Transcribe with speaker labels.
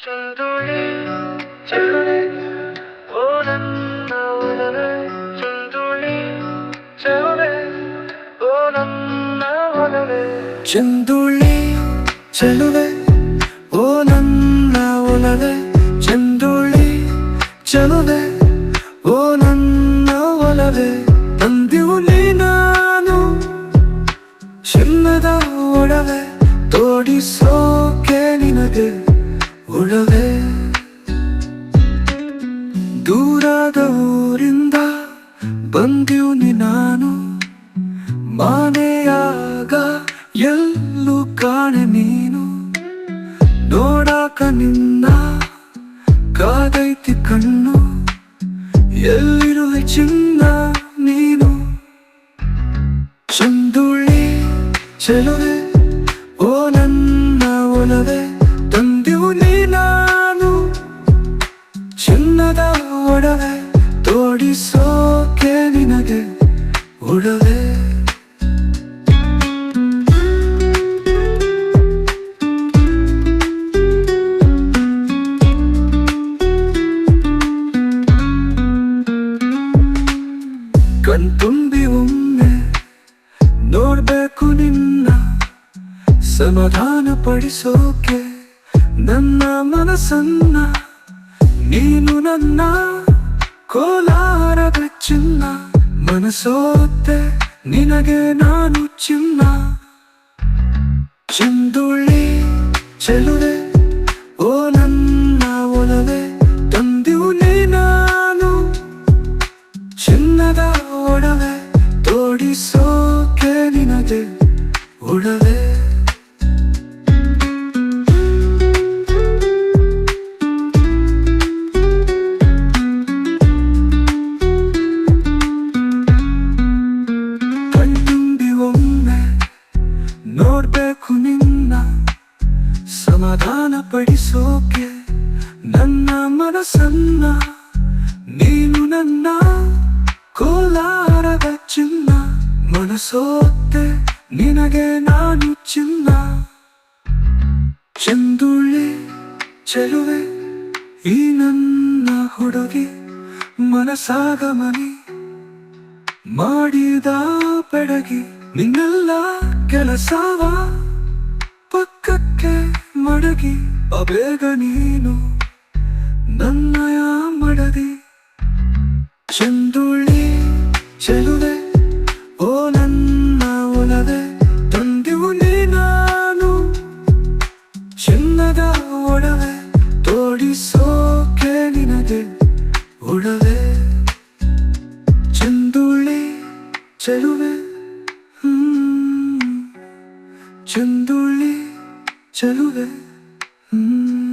Speaker 1: ಚಂದುಳಿ ಚೆಲುವೆ ಓ ನನ್ನ ಒಲವೇ ಚಂದುಳಿ ಚೆಲುವೆ ಓ ನನ್ನ ಒಲವೇ ಚಂದುಳಿ ಚೆಲುವೆ ಓ ನನ್ನ ಒಲವೇ ಚಂದುಳಿ ಚೆಲುವೆ ಓ ಬಂದಿವ್ನಿ ನಾನು. ಮನೆಯಾಗ ಎಲ್ಲೂ ಕಾಣೆ ನೀನು. ನೋಡಾಕ ನಿನ್ನ ಕಾದೈತಿ ಕಣ್ಣು. ಎಲ್ಲಿರುವೆ ಚಿನ್ನ ನೀನು? ಚಂದುಳ್ಳಿ ಚೆಲುವೆ, ಓ ನನ್ನ ಒಲವೆ ತಂದಿವು ನೀ ನಾನು. ಚಿನ್ನದ ಒಡವೆ. ಒಡವೆ ಕಣ್ತುಂಬಿ ಒಮ್ಮೆ ನೋಡ್ಬೇಕು ನಿನ್ನ ಸಮಾಧಾನ ಪಡಿಸೋಕೆ ನನ್ನ ಮನಸ್ಸನ್ನ ನೀನು ನನ್ನ ಕೋಲಾರದ ಚಿನ್ನ. ಮನಸೋತೆ ನಿನಗೆ ನಾನು ಚಿನ್ನ. ಚಂದುಳ್ಳಿ, ಚೆಲುವೆ, ಓ ನನ್ನ ಒಲವೆ, ತಂದಿವು ನೀ ನಾನು. ಚಿನ್ನದ ಒಡವೆ, ತೋಡಿಸೋಕೆ ನಿನಗೆ ಒಡವೆ. ಪಡಿಸೋಕೆ ನನ್ನ ಮನಸ್ಸನ್ನ, ನೀನು ನನ್ನ ಕೋಲಾರದ ಚಿನ್ನ. ಮನಸೋತ್ತೆ ನಿನಗೆ ನಾನು ಚಿನ್ನ. ಚಂದುಳ್ಳಿ ಚೆಲುವೆ, ಈ ನನ್ನ ಹುಡುಗಿ ಮನಸಾಗಮನಿ ಮಾಡಿದ ಬೆಡಗಿ ನಿನ್ನೆಲ್ಲ ಕೆಲಸವ? ಪಕ್ಕಕ್ಕೆ ಮಡಗಿ ಅಬೇಗ ನೀನು ನನ್ನಯ ಮಡದಿ. ಚಂದುಳ್ಳಿ ಚೆಲುವೆ, ಓ ನನ್ನ ಒಲವೇ, ತಂದಿವು ನಾನು. ಚಿನ್ನದ ಒಡವೆ, ತೋಡಿಸೋಕೆ ನಿನಗೆ ಒಡವೆ. ಚಂದುಳ್ಳಿ ಚೆಲುವೆ ಚಂದುಳ್ಳಿ ಚೆಲುವೆ. Mm.